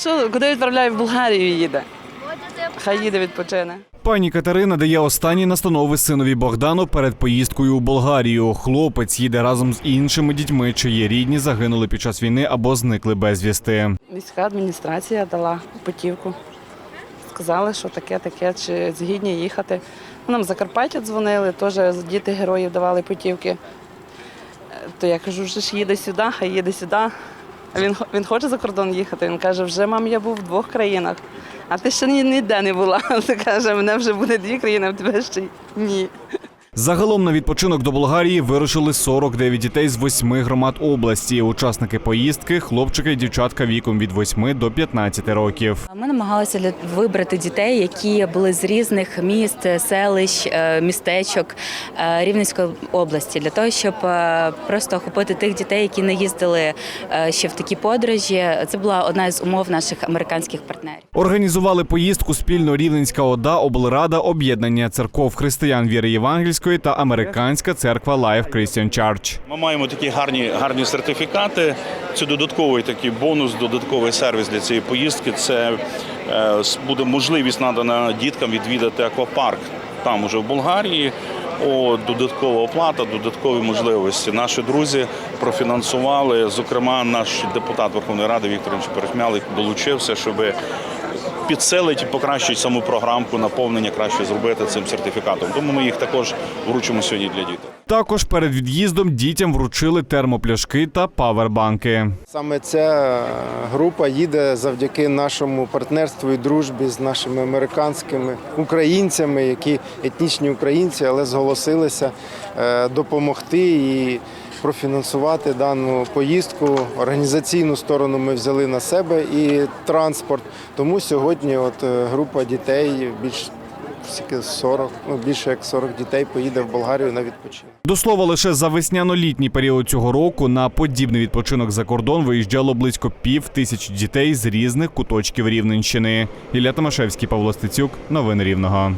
Що, куди відправляє в Болгарію їде? Хай їде відпочине. Пані Катерина дає останні настанови синові Богдану перед поїздкою у Болгарію. Хлопець їде разом з іншими дітьми, чиї рідні загинули під час війни або зникли безвісти. Міська адміністрація дала путівку. Сказали, що таке, таке, чи згідні їхати. Нам Закарпаття дзвонили, теж діти героїв давали путівки. Е, То я кажу, вже ж їде сюди, хай їде сюди. Він, він хоче за кордон їхати. Він каже, вже мам, я був в двох країнах, а ти ще ні- ніде не була. Ти каже, мене вже буде дві країни, а в тебе ще ні. Загалом на відпочинок до Болгарії вирушили 49 дітей з восьми громад області. Учасники поїздки хлопчики і дівчатка віком від 8 до 15 років. Ми намагалися вибрати дітей, які були з різних міст, селищ, е, містечок е, Рівненської області, для того, щоб е, просто охопити тих дітей, які не їздили ще в такі подорожі. Це була одна із умов наших американських партнерів. Організували поїздку спільно Рівненська ОДА, облрада, об'єднання церков християн віри євангельської та американська церква Life Christian Church. Ми маємо такі гарні, гарні сертифікати. Це додатковий такий бонус, додатковий сервіс для цієї поїздки. Це е, буде можливість надана діткам відвідати аквапарк там уже в Болгарії. О, додаткова оплата, додаткові можливості. Наші друзі профінансували. Зокрема, наш депутат Верховної Ради Віктор Перехмялик долучився, щоб підсилити і покращити саму програмку, наповнення краще зробити цим сертифікатом. Тому ми їх також вручимо сьогодні для дітей. Також перед від'їздом дітям вручили термопляшки та павербанки. Саме ця група їде завдяки нашому партнерству і дружбі з нашими американськими українцями, які етнічні українці, але зголосилися е, допомогти і профінансувати дану поїздку. Організаційну сторону ми взяли на себе і транспорт. Тому сьогодні от е, група дітей більш скільки, 40, ну більше як 40 дітей поїде в Болгарію на відпочинок. До слова, лише за весняно-літній період цього року на подібний відпочинок за кордон виїжджало близько пів тисячі дітей з різних куточків Рівненщини. Ілля Томашевський, Павло Стецюк. Новини Рівного.